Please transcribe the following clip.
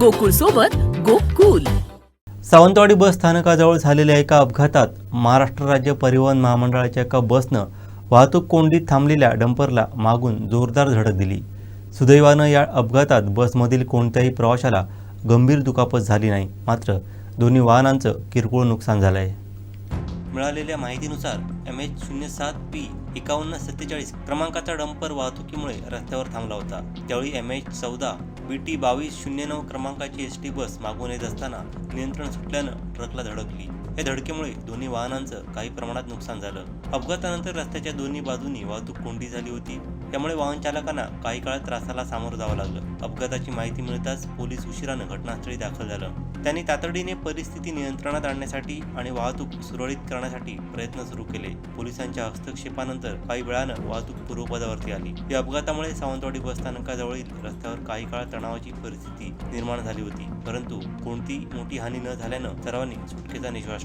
गोकुळ सोबत गोकुल. सावंतवाडी बस स्थानकाजवळ झालेल्या एका अपघातात महाराष्ट्र राज्य परिवहन महामंडळाच्या एका बसनं वाहतूक कोंडीत थांबलेल्या डंपरला मागून जोरदार धडक दिली. सुदैवानं या अपघातात बसमधील कोणत्याही प्रवाशाला गंभीर दुखापत झाली नाही. मात्र दोन्ही वाहनांचं किरकोळ नुकसान झालं आहे मिळालेल्या माहितीनुसार एम एच शून्य सात पी एकावन्न सत्तेचाळीस क्रमांकाचा डंपर वाहतुकीमुळे रस्त्यावर थांबला होता. त्यावेळी एम एच चौदा बी टी बावीस शून्य नऊ क्रमांकाची एस टी बस मागून येत असताना नियंत्रण सुटल्यानं ट्रकला धडकली. या धडकेमुळे दोन्ही वाहनांचं काही प्रमाणात नुकसान झालं. अपघातानंतर रस्त्याच्या दोन्ही बाजूनी वाहतूक कोंडी झाली होती. त्यामुळे वाहन चालकांना काही काळ त्रासाला सामोरं जावं लागलं. अपघाताची माहिती मिळताच पोलीस उशिरानं घटनास्थळी दाखल झालं. त्यांनी तातडीने परिस्थिती नियंत्रणात आणण्यासाठी आणि वाहतूक सुरळीत करण्यासाठी प्रयत्न सुरू केले. पोलिसांच्या हस्तक्षेपानंतर काही वेळानं वाहतूक पूर्वपदावरती आली. या अपघातामुळे सावंतवाडी बस स्थानकाजवळील रस्त्यावर काही काळ तणावाची परिस्थिती निर्माण झाली होती. परंतु कोणती मोठी हानी न झाल्यानं सर्वांनी सुटकेचा निश्वास